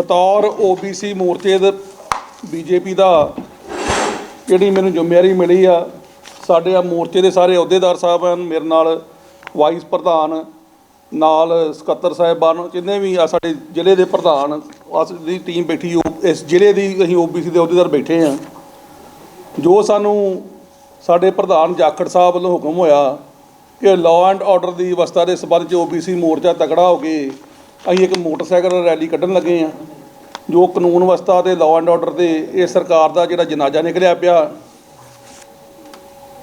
ਬਤੌਰ OBC ਮੋਰਚੇ ਦੇ ਬੀਜੇਪੀ ਦਾ ਜਿਹੜੀ ਮੈਨੂੰ ਜ਼ਿੰਮੇਵਾਰੀ ਮਿਲੀ ਆ, ਸਾਡੇ ਆ ਮੋਰਚੇ ਦੇ ਸਾਰੇ ਅਹੁਦੇਦਾਰ ਸਾਹਿਬ ਹਨ, ਮੇਰੇ ਨਾਲ ਵਾਈਸ ਪ੍ਰਧਾਨ, ਨਾਲ ਸਕੱਤਰ ਸਾਹਿਬਾਨ ਜਿੰਨੇ ਵੀ ਆ ਸਾਡੇ ਜ਼ਿਲ੍ਹੇ ਦੇ ਪ੍ਰਧਾਨ ਅਸ ਦੀ ਟੀਮ ਬੈਠੀ ਉਹ ਇਸ ਜ਼ਿਲ੍ਹੇ ਦੀ ਅਸੀਂ OBC ਦੇ ਅਹੁਦੇਦਾਰ ਬੈਠੇ ਆ। ਜੋ ਸਾਨੂੰ ਸਾਡੇ ਪ੍ਰਧਾਨ ਜਾਖੜ ਸਾਹਿਬ ਵੱਲੋਂ ਹੁਕਮ ਹੋਇਆ ਕਿ ਲਾਅ ਐਂਡ ਆਰਡਰ ਦੀ ਅਵਸਥਾ ਦੇ ਸਬੰਧ 'ਚ OBC ਮੋਰਚਾ ਤਕੜਾ ਹੋ ਕੇ ਅਸੀਂ ਇੱਕ ਮੋਟਰਸਾਈਕਲ ਰੈਲੀ ਕੱਢਣ ਲੱਗੇ ਆ ਜੋ ਕਾਨੂੰਨ ਵਿਵਸਥਾ ਤੇ ਲਾਅ ਐਂਡ ਆਰਡਰ 'ਤੇ ਇਹ ਸਰਕਾਰ ਦਾ ਜਿਹੜਾ ਜਨਾਜ਼ਾ ਨਿਕਲਿਆ ਪਿਆ,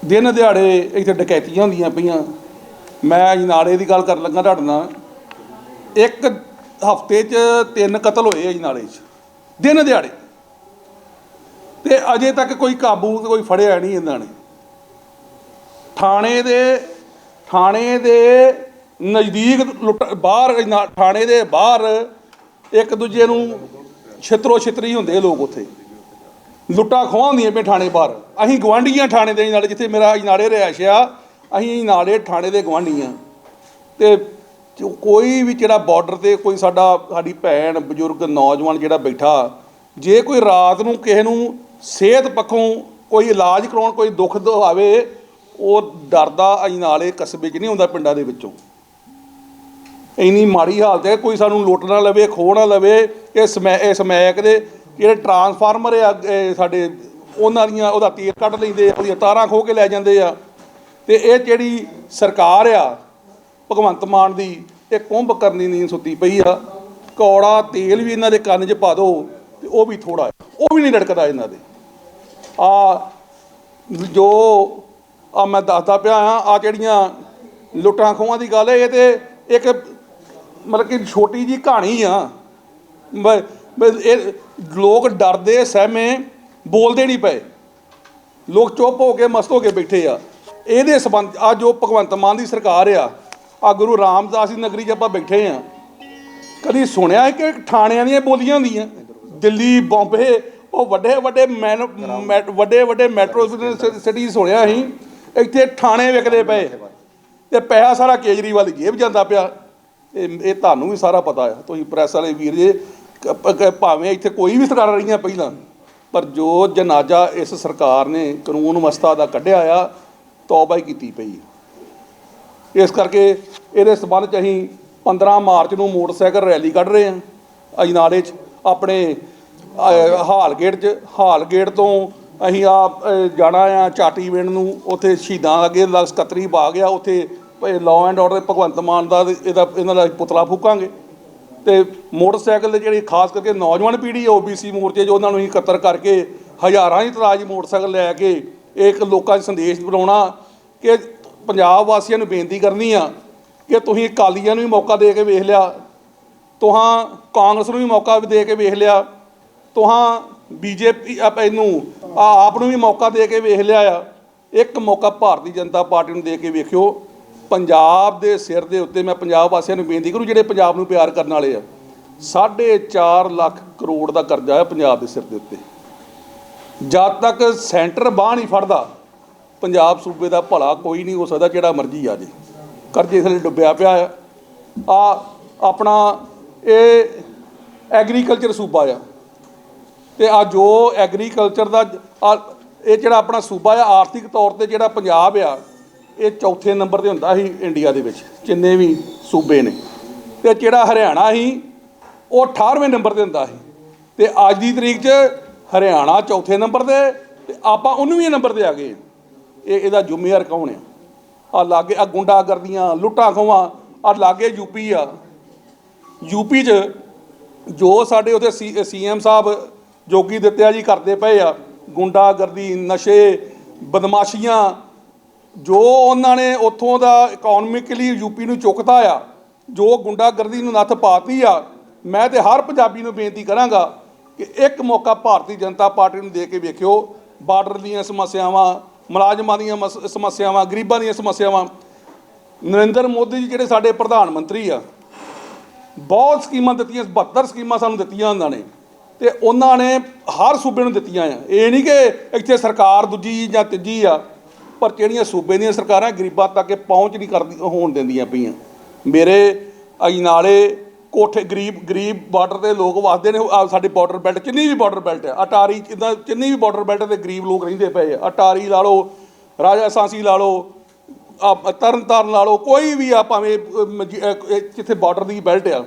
ਦਿਨ ਦਿਹਾੜੇ ਇੱਥੇ ਡਕੈਤੀਆਂ ਹੁੰਦੀਆਂ ਪਈਆਂ। ਮੈਂ ਅਜਨਾਲੇ ਦੀ ਗੱਲ ਕਰਨ ਲੱਗਾ ਤੁਹਾਡੇ ਨਾਲ। ਇੱਕ ਹਫ਼ਤੇ 'ਚ ਤਿੰਨ ਕਤਲ ਹੋਏ ਅਜਨਾਲੇ 'ਚ, ਦਿਨ ਦਿਹਾੜੇ। ਤੇ ਅਜੇ ਤੱਕ ਕੋਈ ਕਾਬੂ ਕੋਈ ਫੜਿਆ ਨਹੀਂ ਇਹਨਾਂ ਨੇ। ਥਾਣੇ ਦੇ ਥਾਣੇ ਦੇ ਨਜ਼ਦੀਕ ਲੁੱਟ ਬਾਹਰ ਥਾਣੇ ਦੇ ਬਾਹਰ ਇੱਕ ਦੂਜੇ ਨੂੰ ਛਿੱਤਰੋ ਛਿੱਤਰੀ ਹੁੰਦੇ ਲੋਕ ਉੱਥੇ। ਲੁੱਟਾਂ ਖੋਹਾਂ ਹੁੰਦੀਆਂ ਪਏ ਥਾਣੇ ਬਾਹਰ। ਅਸੀਂ ਗਵਾਂਢੀਆਂ ਥਾਣੇ ਦੇ ਨਾਲ, ਜਿੱਥੇ ਮੇਰਾ ਨਾਲੇ ਰਿਹਾਇਸ਼ ਆ, ਅਸੀਂ ਨਾਲੇ ਥਾਣੇ ਦੇ ਗਵਾਂਢੀਆਂ ਤੇ ਜੋ ਕੋਈ ਵੀ ਜਿਹੜਾ ਬਾਰਡਰ ਤੇ ਕੋਈ ਸਾਡਾ, ਸਾਡੀ ਭੈਣ, ਬਜ਼ੁਰਗ, ਨੌਜਵਾਨ ਜਿਹੜਾ ਬੈਠਾ, ਜੇ ਕੋਈ ਰਾਤ ਨੂੰ ਕਿਸੇ ਨੂੰ ਸਿਹਤ ਪੱਖੋਂ ਕੋਈ ਇਲਾਜ ਕਰਾਉਣ, ਕੋਈ ਦੁੱਖ ਦ ਉਹ ਡਰਦਾ ਅਜਨਾਲੇ ਕਸਬੇ 'ਚ ਨਹੀਂ ਹੁੰਦਾ ਪਿੰਡਾਂ ਦੇ ਵਿੱਚੋਂ। ਇੰਨੀ ਮਾੜੀ ਹਾਲਤ ਹੈ, ਕੋਈ ਸਾਨੂੰ ਲੁੱਟ ਨਾ ਲਵੇ, ਖੋਹ ਨਾ ਲਵੇ, ਇਹ ਸਮੈ, ਇਹ ਸਮੈਕ ਦੇ ਜਿਹੜੇ ਟਰਾਂਸਫਾਰਮਰ ਆ ਸਾਡੇ, ਉਹਨਾਂ ਦੀਆਂ ਉਹਦਾ ਤੀਰ ਕੱਢ ਲੈਂਦੇ ਆ, ਉਹਦੀਆਂ ਤਾਰਾਂ ਖੋਹ ਕੇ ਲੈ ਜਾਂਦੇ ਆ। ਤੇ ਇਹ ਜਿਹੜੀ ਸਰਕਾਰ ਆ, ਭਗਵੰਤ ਮਾਨ ਦੀ, ਇਹ ਕੁੰਭ ਕਰਨੀ ਨੀਂਦ ਸੁੱਤੀ ਪਈ ਆ। ਕੌੜਾ ਤੇਲ ਵੀ ਇਹਨਾਂ ਦੇ ਕੰਨ 'ਚ ਪਾ ਦਿਓ ਤੇ ਉਹ ਵੀ ਥੋੜਾ ਉਹ ਵੀ ਨਹੀਂ ਲੜਕਦਾ ਇਹਨਾਂ ਦੇ। ਆ ਜੋ ਆ ਮੈਂ ਦੱਸਦਾ ਪਿਆ ਆ ਆ ਜਿਹੜੀਆਂ ਲੁੱਟਾਂ ਖੋਹਾਂ ਦੀ ਗੱਲ ਹੈ, ਇਹ ਤੇ ਇੱਕ ਮਤਲਬ ਕਿ ਛੋਟੀ ਜੀ ਕਹਾਣੀ ਆ। ਬ- ਇਹ ਲੋਕ ਡਰਦੇ, ਸਹਿਮੇ, ਬੋਲਦੇ ਨਹੀਂ ਪਏ। ਲੋਕ ਚੁੱਪ ਹੋ ਕੇ, ਮਸਤ ਹੋ ਕੇ ਬੈਠੇ ਆ। ਇਹਦੇ ਸਬੰਧ ਆ ਜੋ ਭਗਵੰਤ ਮਾਨ ਦੀ ਸਰਕਾਰ ਆ। ਆ ਗੁਰੂ ਰਾਮਦਾਸ ਦੀ ਨਗਰੀ 'ਚ ਆਪਾਂ ਬੈਠੇ ਆ। ਕਦੀ ਸੁਣਿਆ ਹੈ ਕਿ ਥਾਣਿਆਂ ਦੀਆਂ ਬੋਲੀਆਂ ਹੁੰਦੀਆਂ? ਦਿੱਲੀ ਬੰਬੇ ਉਹ ਵੱਡੇ ਵੱਡੇ ਮੈਨ, ਮੈ- ਵੱਡੇ ਵੱਡੇ ਮੈਟਰੋ ਸਿਟੀ ਸੁਣਿਆ ਸੀ। ਇੱਥੇ ਥਾਣੇ ਵਿਕਦੇ ਪਏ। ਤੇ ਪੈਸਾ ਸਾਰਾ ਕੇਜਰੀਵਾਲ ਜੇਬ ਜਾਂਦਾ ਪਿਆ। ਇਹ ਇਹ ਤੁਹਾਨੂੰ ਵੀ ਸਾਰਾ ਪਤਾ ਆ ਤੁਸੀਂ ਪ੍ਰੈਸ ਵਾਲੇ ਵੀਰ ਜੇ ਭਾਵੇਂ ਇੱਥੇ ਕੋਈ ਵੀ ਸਰਕਾਰਾਂ ਰਹੀਆਂ ਪਹਿਲਾਂ, ਪਰ ਜੋ ਜਨਾਜ਼ਾ ਇਸ ਸਰਕਾਰ ਨੇ ਕਾਨੂੰਨ ਅਵਸਥਾ ਦਾ ਕੱਢਿਆ ਆ, ਤੌਬਾ ਹੀ ਕੀਤੀ ਪਈ ਇਸ ਕਰਕੇ ਇਹਦੇ ਸਬੰਧ ਚ ਅਸੀਂ 15 ਮਾਰਚ ਨੂੰ ਮੋਟਰਸਾਈਕਲ ਰੈਲੀ ਕੱਢ ਰਹੇ ਹਾਂ ਅਜਨਾਲੇ 'ਚ ਆਪਣੇ ਹਾਲ ਗੇਟ 'ਚ। ਹਾਲ ਗੇਟ ਤੋਂ ਅਸੀਂ ਆ ਜਾਣਾ ਆ ਚਾਟੀ ਵਿੰਡ ਨੂੰ, ਉੱਥੇ ਸ਼ਹੀਦਾਂ ਅੱਗੇ ਲ- ਸਕੱਤਰੀ ਪਾ ਗਿਆ ਉੱਥੇ law and order Bhagwant Mann ਦਾ ਇਹਦਾ, ਇਹਨਾਂ ਦਾ ਪੁਤਲਾ ਫੂਕਾਂਗੇ। ਤੇ ਮੋਟਰਸਾਈਕਲ ਦੇ ਜਿਹੜੀ ਖਾਸ ਕਰਕੇ ਨੌਜਵਾਨ ਪੀੜ੍ਹੀ ਹੈ OBC ਮੋਰਚੇ 'ਚ ਉਹਨਾਂ ਨੂੰ ਅਸੀਂ ਇਕੱਤਰ ਕਰਕੇ ਹਜ਼ਾਰਾਂ ਹੀ ਤਰਾਜ ਮੋਟਰਸਾਈਕਲ ਲੈ ਕੇ ਇਹ ਇੱਕ ਲੋਕਾਂ 'ਚ ਸੰਦੇਸ਼ ਬਣਾਉਣਾ ਕਿ ਪੰਜਾਬ ਵਾਸੀਆਂ ਨੂੰ ਬੇਨਤੀ ਕਰਨੀ ਆ ਕਿ ਤੁਸੀਂ ਅਕਾਲੀਆਂ ਨੂੰ ਵੀ ਮੌਕਾ ਦੇ ਕੇ ਵੇਖ ਲਿਆ, ਤੁਹਾਂ ਕਾਂਗਰਸ ਨੂੰ ਵੀ ਮੌਕਾ ਦੇ ਕੇ ਵੇਖ ਲਿਆ, ਤੁਹਾਂ ਬੀਜੇਪੀ, ਆਪ ਇਹਨੂੰ ਆਪ ਨੂੰ ਵੀ ਮੌਕਾ ਦੇ ਕੇ ਵੇਖ ਲਿਆ ਆ। ਇੱਕ ਮੌਕਾ ਭਾਰਤੀ ਜਨਤਾ ਪਾਰਟੀ ਨੂੰ ਦੇ ਕੇ ਵੇਖਿਓ। ਪੰਜਾਬ ਦੇ ਸਿਰ ਦੇ ਉੱਤੇ ਮੈਂ ਪੰਜਾਬ ਵਾਸੀਆਂ ਨੂੰ ਬੇਨਤੀ ਕਰੂ, ਜਿਹੜੇ ਪੰਜਾਬ ਨੂੰ ਪਿਆਰ ਕਰਨ ਵਾਲੇ ਆ 4.5 ਲੱਖ ਕਰੋੜ ਦਾ ਕਰਜ਼ਾ ਹੈ ਪੰਜਾਬ ਦੇ ਸਿਰ ਦੇ ਉੱਤੇ। ਜਦ ਤੱਕ ਸੈਂਟਰ ਬਾਹ ਨਹੀਂ ਫੜਦਾ, ਪੰਜਾਬ ਸੂਬੇ ਦਾ ਭਲਾ ਕੋਈ ਨਹੀਂ ਹੋ ਸਕਦਾ, ਜਿਹੜਾ ਮਰਜ਼ੀ ਆ ਜੇ। ਕਰਜ਼ੇ ਥੱਲੇ ਡੁੱਬਿਆ ਪਿਆ ਆ। ਆ, ਆਪਣਾ ਇਹ ਐਗਰੀਕਲਚਰ ਸੂਬਾ ਆ। ਤੇ ਆ ਜੋ ਐਗਰੀਕਲਚਰ ਦਾ ਇਹ ਜਿਹੜਾ ਆਪਣਾ ਸੂਬਾ ਆ, ਆਰਥਿਕ ਤੌਰ ਤੇ ਜਿਹੜਾ ਪੰਜਾਬ ਆ ਇਹ ਚੌਥੇ ਨੰਬਰ ਤੇ ਹੁੰਦਾ ਸੀ ਇੰਡੀਆ ਦੇ ਵਿੱਚ, ਜਿੰਨੇ ਵੀ ਸੂਬੇ ਨੇ। ਤੇ ਜਿਹੜਾ ਹਰਿਆਣਾ ਸੀ, ਉਹ 18ਵੇਂ ਨੰਬਰ ਤੇ ਹੁੰਦਾ ਸੀ। ਤੇ ਅੱਜ ਦੀ ਤਰੀਕ 'ਚ ਹਰਿਆਣਾ ਚੌਥੇ ਨੰਬਰ ਤੇ ਤੇ ਆਪਾਂ 19ਵੇਂ ਨੰਬਰ ਤੇ ਆ ਗਏ ਇਹ ਇਹਦਾ ਜ਼ਿੰਮੇਵਾਰ ਕੌਣ ਆ? ਆ ਲਾਗੇ ਆ ਗੁੰਡਾਗਰਦੀਆਂ, ਲੁੱਟਾਂ ਖੋਵਾਂ ਆ ਲਾਗੇ ਯੂਪੀ ਆ। ਯੂਪੀ 'ਚ ਜੋ ਸਾਡੇ ਉਥੇ ਸੀਐਮ ਸਾਹਿਬ ਜੋਗੀ ਦਿੱਤਿਆ ਜੀ ਕਰਦੇ ਪਏ ਆ, ਗੁੰਡਾਗਰਦੀ, ਨਸ਼ੇ, ਬਦਮਾਸ਼ੀਆਂ ਜੋ ਉਹਨਾਂ ਨੇ ਉੱਥੋਂ ਦਾ ਇਕਨੋਮਿਕਲੀ ਯੂਪੀ ਨੂੰ ਚੁੱਕਤਾ ਆ, ਜੋ ਗੁੰਡਾਗਰਦੀ ਨੂੰ ਨੱਥ ਪਾਤੀ ਆ, ਮੈਂ ਤੇ ਹਰ ਪੰਜਾਬੀ ਨੂੰ ਬੇਨਤੀ ਕਰਾਂਗਾ ਕਿ ਇੱਕ ਮੌਕਾ ਭਾਰਤੀ ਜਨਤਾ ਪਾਰਟੀ ਨੂੰ ਦੇ ਕੇ ਵੇਖਿਓ, ਬਾਰਡਰ ਦੀਆਂ ਸਮੱਸਿਆਵਾਂ, ਮੁਲਾਜ਼ਮਾਂ ਦੀਆਂ ਸਮੱਸਿਆਵਾਂ, ਗਰੀਬਾਂ ਦੀਆਂ ਸਮੱਸਿਆਵਾਂ। ਨਰਿੰਦਰ ਮੋਦੀ ਜੀ ਜਿਹੜੇ ਸਾਡੇ ਪ੍ਰਧਾਨ ਮੰਤਰੀ ਆ, ਬਹੁਤ ਸਕੀਮਾਂ ਦਿੱਤੀਆਂ 72 ਸਕੀਮਾਂ ਸਾਨੂੰ ਦਿੱਤੀਆਂ ਉਹਨਾਂ ਨੇ, ਤੇ ਉਹਨਾਂ ਨੇ ਹਰ ਸੂਬੇ ਨੂੰ ਦਿੱਤੀਆਂ ਆ। ਇਹ ਨਹੀਂ ਕਿ ਇੱਥੇ ਸਰਕਾਰ ਦੂਜੀ ਜਾਂ ਤੀਜੀ ਆ ਪਰ ਜਿਹੜੀਆਂ ਸੂਬੇ ਦੀਆਂ ਸਰਕਾਰਾਂ ਗਰੀਬਾਂ ਤੱਕ ਇਹ ਪਹੁੰਚ ਨਹੀਂ ਕਰਦੀ ਹੋਣ ਦਿੰਦੀਆਂ ਪਈਆਂ। ਮੇਰੇ ਅਜਨਾਲੇ ਕੋਠੇ ਗਰੀਬ ਗਰੀਬ ਬਾਰਡਰ ਤੇ ਲੋਕ ਵਸਦੇ ਨੇ ਆਹ ਸਾਡੇ ਬਾਰਡਰ ਬੈਲਟ ਜਿੰਨੀ ਵੀ ਬਾਰਡਰ ਬੈਲਟ ਆ ਅਟਾਰੀ ਜਿੱਦਾਂ ਜਿੰਨੀ ਵੀ ਬਾਰਡਰ ਬੈਲਟ ਤੇ ਗਰੀਬ ਲੋਕ ਰਹਿੰਦੇ ਪਏ ਆ ਅਟਾਰੀ ਲਾ ਲਓ ਰਾਜਾ ਸਾਂਸੀ ਲਾ ਲਓ ਤਰਨ ਤਾਰਨ ਲਾ ਲਓ ਕੋਈ ਵੀ ਆ ਭਾਵੇਂ ਜਿੱਥੇ ਬਾਰਡਰ ਦੀ ਬੈਲਟ ਆ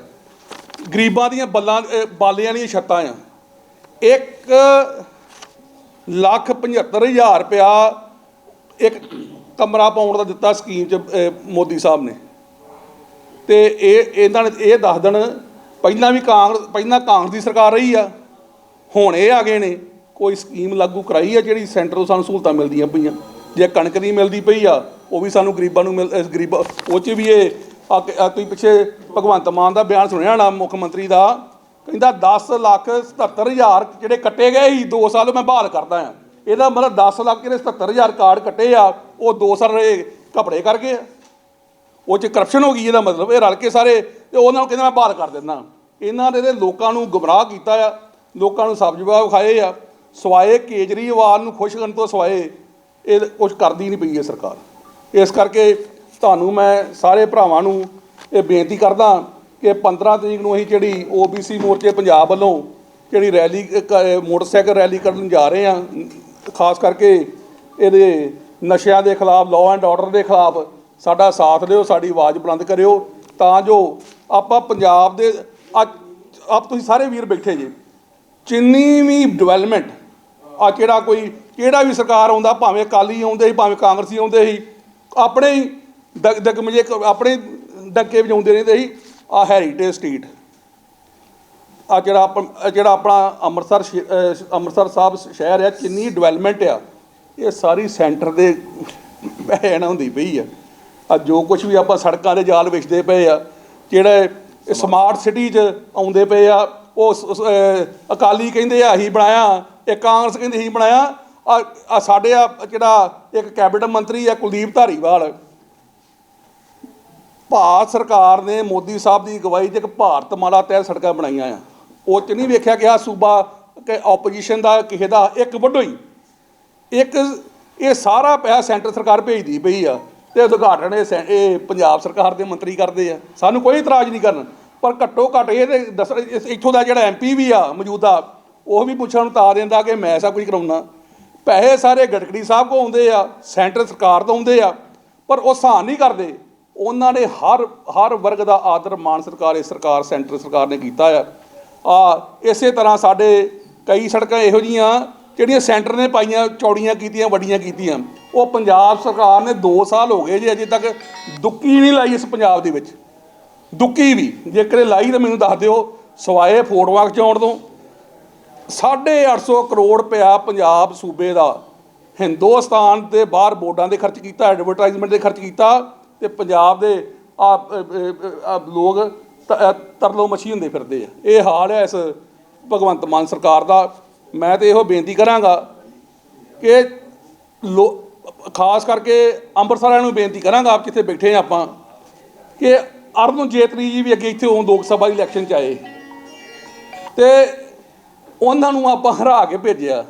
ਗਰੀਬਾਂ ਦੀਆਂ ਬੱਲਾਂ ਅਹ, ਬਾਲਿਆਂ ਦੀਆਂ ਛੱਤਾਂ ਆ। ਇੱਕ ਲੱਖ 75000 ਰੁਪਇਆ ਇੱਕ ਕਮਰਾ ਪਾਉਣ ਦਾ ਦਿੱਤਾ ਸਕੀਮ ਚ ਮੋਦੀ ਸਾਹਿਬ ਨੇ। ਤੇ ਇਹ, ਇਹਨਾਂ ਨੇ ਇਹ ਦੱਸ ਦੇਣ ਪਹਿਲਾਂ ਵੀ ਕਾਂਗਰਸ, ਪਹਿਲਾਂ ਕਾਂਗਰਸ ਦੀ ਸਰਕਾਰ ਰਹੀ ਆ। ਹੁਣ ਇਹ ਆ ਗਏ ਨੇ, ਕੋਈ ਸਕੀਮ ਲਾਗੂ ਕਰਾਈ ਆ ਜਿਹੜੀ ਸੈਂਟਰ ਤੋਂ ਸਾਨੂੰ ਸਹੂਲਤਾਂ ਮਿਲਦੀਆਂ ਪਈਆਂ। ਜੇ ਕਣਕ ਦੀ ਮਿਲਦੀ ਪਈ ਆ, ਉਹ ਵੀ ਸਾਨੂੰ ਗਰੀਬਾਂ ਨੂੰ ਮਿਲ, ਅਹ, ਗਰੀਬ, ਉਹ 'ਚ ਵੀ ਇਹ, ਆ ਤੁਸੀਂ ਪਿੱਛੇ ਭਗਵੰਤ ਮਾਨ ਦਾ ਬਿਆਨ ਸੁਣਿਆ ਨਾ ਮੁੱਖ ਮੰਤਰੀ ਦਾ, ਕਹਿੰਦਾ 10 ਲੱਖ 77000 ਜਿਹੜੇ ਕੱਟੇ ਗਏ ਸੀ 2 ਸਾਲ ਮੈਂ ਬਹਾਲ ਕਰਦਾ ਆ। ਇਹਦਾ ਮਤਲਬ 10 ਲੱਖ ਜਿਹੜੇ 77000 ਕਾਰਡ ਕੱਟੇ ਆ, ਉਹ ਦੋ ਸਾਲ ਰਹੇ ਘਪੜੇ ਕਰ ਗਏ ਆ। ਉਹ ਚ ਕਰਪਸ਼ਨ ਹੋ ਗਈ, ਇਹਦਾ ਮਤਲਬ ਇਹ ਰਲ ਕੇ ਸਾਰੇ, ਤੇ ਉਹਨਾਂ ਨੂੰ ਕਹਿੰਦੇ ਮੈਂ ਬਹਾਲ ਕਰ ਦਿੰਦਾ। ਇਹਨਾਂ ਨੇ ਲੋਕਾਂ ਨੂੰ ਗੁੰਮਰਾਹ ਕੀਤਾ ਆ, ਲੋਕਾਂ ਨੂੰ ਸਬਜ਼ ਜਵਾਬ ਖਾਏ ਆ, ਸਵਾਏ ਕੇਜਰੀਵਾਲ ਨੂੰ ਖੁਸ਼ ਕਰਨ ਤੋਂ ਸਵਾਏ, ਇਹ ਕੁਝ ਕਰਦੀ ਨਹੀਂ ਪਈ ਹੈ ਸਰਕਾਰ। ਇਸ ਕਰਕੇ ਤੁਹਾਨੂੰ ਮੈਂ ਸਾਰੇ ਭਰਾਵਾਂ ਨੂੰ ਇਹ ਬੇਨਤੀ ਕਰਦਾ ਕਿ 15 ਤਰੀਕ ਨੂੰ ਅਸੀਂ ਜਿਹੜੀ OBC ਮੋਰਚੇ ਪੰਜਾਬ ਵੱਲੋਂ ਜਿਹੜੀ ਰੈਲੀ ਕ- ਮੋਟਰਸਾਈਕਲ ਰੈਲੀ ਕਰਨ ਜਾ ਰਹੇ ਆ ਖਾਸ ਕਰਕੇ ਇਹਦੇ ਨਸ਼ਿਆਂ ਦੇ ਖਿਲਾਫ ਲਾਅ ਐਂਡ ਆਰਡਰ ਦੇ ਖਿਲਾਫ ਸਾਡਾ ਸਾਥ ਦਿਓ, ਸਾਡੀ ਆਵਾਜ਼ ਬੁਲੰਦ ਕਰਿਓ। ਤਾਂ ਜੋ ਆਪਾਂ ਪੰਜਾਬ ਦੇ ਅੱਜ, ਆਪ ਤੁਸੀਂ ਸਾਰੇ ਵੀਰ ਬੈਠੇ ਜੇ, ਜਿੰਨੀ ਵੀ ਡਿਵੈਲਪਮੈਂਟ ਆ ਕਿਹੜਾ ਕੋਈ, ਕਿਹੜਾ ਵੀ ਸਰਕਾਰ ਆਉਂਦਾ, ਭਾਵੇਂ ਅਕਾਲੀ ਆਉਂਦੇ ਸੀ, ਭਾਵੇਂ ਕਾਂਗਰਸੀ ਆਉਂਦੇ ਸੀ, ਆਪਣੇ ਹੀ ਦਗ ਦਗਮਜੇ ਕ- ਆਪਣੇ ਡੱਕੇ ਵਜਾਉਂਦੇ ਰਹਿੰਦੇ ਸੀ ਆ ਹੈਰੀਟੇਜ ਸਟਰੀਟ ਆ ਜਿਹੜਾ ਆਪ- ਜਿਹੜਾ ਆਪਣਾ ਅੰਮ੍ਰਿਤਸਰ ਸ਼ਹਿ- ਅਹ ਅੰਮ੍ਰਿਤਸਰ ਸਾਹਿਬ ਸ਼ਹਿਰ ਆ, ਕਿੰਨੀ ਡਿਵੈਲਪਮੈਂਟ ਆ, ਇਹ ਸਾਰੀ ਸੈਂਟਰ ਦੇ ਭੈਣ ਹੁੰਦੀ ਪਈ ਆ। ਆ ਜੋ ਕੁਝ ਵੀ ਆਪਾਂ ਸੜਕਾਂ ਦੇ ਜਾਲ ਵਿਛਦੇ ਪਏ ਆ, ਜਿਹੜੇ ਸਮਾਰਟ ਸਿਟੀ 'ਚ ਆਉਂਦੇ ਪਏ ਆ, ਉਹ ਸ- ਸ- ਅਹ ਅਕਾਲੀ ਕਹਿੰਦੇ ਆ, ਅਸੀਂ ਬਣਾਇਆ, ਇਹ ਕਾਂਗਰਸ ਕਹਿੰਦੇ ਅਸੀਂ ਬਣਾਇਆ, ਆ ਆ ਸਾਡੇ ਆ ਜਿਹੜਾ ਇੱਕ ਕੈਬਨਿਟ ਮੰਤਰੀ ਆ ਕੁਲਦੀਪ ਧਾਰੀਵਾਲ। ਭਾਰਤ ਸਰਕਾਰ ਨੇ ਮੋਦੀ ਸਾਹਿਬ ਦੀ ਅਗਵਾਈ 'ਚ ਇੱਕ ਭਾਰਤ ਮਾਲਾ ਤਹਿਤ ਸੜਕਾਂ ਬਣਾਈਆਂ ਆ। ਉਹ 'ਚ ਨਹੀਂ ਵੇਖਿਆ ਗਿਆ ਸੂਬਾ ਕਿ ਆਪੋਜੀਸ਼ਨ ਦਾ, ਕਿਸੇ ਦਾ, ਇੱਕ ਵੱਡੋ ਹੀ। ਇੱਕ ਇਹ ਸਾਰਾ ਪੈਸਾ ਸੈਂਟਰ ਸਰਕਾਰ ਭੇਜਦੀ ਪਈ ਆ ਤੇ ਉਦਘਾਟਨ ਇਹ ਸੈਂ- ਇਹ ਪੰਜਾਬ ਸਰਕਾਰ ਦੇ ਮੰਤਰੀ ਕਰਦੇ ਆ। ਸਾਨੂੰ ਕੋਈ ਇਤਰਾਜ਼ ਨਹੀਂ ਕਰਨ। ਪਰ ਘੱਟੋ ਘੱਟ ਇਹ ਤੇ ਦੱਸ ਇੱਥੋਂ ਦਾ ਜਿਹੜਾ ਐਮਪੀ ਵੀ ਆ ਮੌਜੂਦਾ, ਉਹ ਵੀ ਪੁੱਛਣ ਨੂੰ ਤਾ ਦਿੰਦਾ ਕਿ ਮੈਂ ਸਭ ਕੁਝ ਕਰਾਉਣਾ। ਪੈਸੇ ਸਾਰੇ ਗਡਕਰੀ ਸਾਹਿਬ ਕੋ ਆਉਂਦੇ ਆ, ਸੈਂਟਰ ਸਰਕਾਰ ਤੋਂ ਆਉਂਦੇ ਆ, ਪਰ ਉਹ ਸਾਨ ਨਹੀਂ ਕਰਦੇ। ਉਹਨਾਂ ਨੇ ਹਰ ਹਰ ਵਰਗ ਦਾ ਆਦਰ ਮਾਨ ਸਰਕਾਰ ਇਹ ਸਰਕਾਰ, ਸੈਂਟਰ ਸਰਕਾਰ ਨੇ ਕੀਤਾ ਆ। ਆ, ਇਸੇ ਤਰ੍ਹਾਂ ਸਾਡੇ ਕਈ ਸੜਕਾਂ ਇਹੋ ਜੀਆਂ ਜਿਹੜੀਆਂ ਸੈਂਟਰ ਨੇ ਪਾਈਆਂ, ਚੌੜੀਆਂ ਕੀਤੀਆਂ, ਵੱਡੀਆਂ ਕੀਤੀਆਂ। ਉਹ ਪੰਜਾਬ ਸਰਕਾਰ ਨੇ 2 ਸਾਲ ਹੋ ਗਏ ਜੇ ਅਜੇ ਤੱਕ ਦੁੱਕੀ ਨਹੀਂ ਲਾਈ ਇਸ ਪੰਜਾਬ ਦੇ ਵਿੱਚ। ਦੁੱਕੀ ਵੀ, ਜੇਕਰ ਲਾਈ ਤਾਂ ਮੈਨੂੰ ਦੱਸ ਦਿਓ, ਸਵਾਏ ਫੋਟੋਆਂ ਖਿਚਾਉਣ ਤੋਂ। 850 ਕਰੋੜ ਰੁਪਇਆ ਪੰਜਾਬ ਸੂਬੇ ਦਾ ਹਿੰਦੁਸਤਾਨ ਦੇ ਬਾਹਰ ਬੋਰਡਾਂ ਦੇ ਖਰਚ ਕੀਤਾ ਐਡਵਰਟਾਈਜ਼ਮੈਂਟ ਦੇ ਖਰਚ ਕੀਤਾ ਤੇ ਪੰਜਾਬ ਦੇ ਆ ਲੋਕ ਤਰਲੋ ਮੱਛੀ ਹੁੰਦੇ ਫਿਰਦੇ ਆ। ਇਹ ਹਾਲ ਹੈ ਇਸ ਭਗਵੰਤ ਮਾਨ ਸਰਕਾਰ ਦਾ। ਮੈਂ ਤੇ ਇਹੋ ਬੇਨਤੀ ਕਰਾਂਗਾ ਕਿ ਲੋ, ਖਾਸ ਕਰਕੇ ਅੰਮ੍ਰਿਤਸਰ ਵਾਲਿਆਂ ਨੂੰ ਬੇਨਤੀ ਕਰਾਂਗਾ, ਆਪ ਜਿੱਥੇ ਬੈਠੇ ਆ ਆਪਾਂ, ਕਿ ਅਰੁਣ ਜੇਤਲੀ ਜੀ ਵੀ ਅੱਗੇ ਇੱਥੇ ਉਹ ਲੋਕ ਸਭਾ ਦੀ ਇਲੈਕਸ਼ਨ ਚ ਆਏ। ਤੇ ਉਹਨਾਂ ਨੂੰ ਆਪਾਂ ਹਰਾ ਕੇ ਭੇਜਿਆ।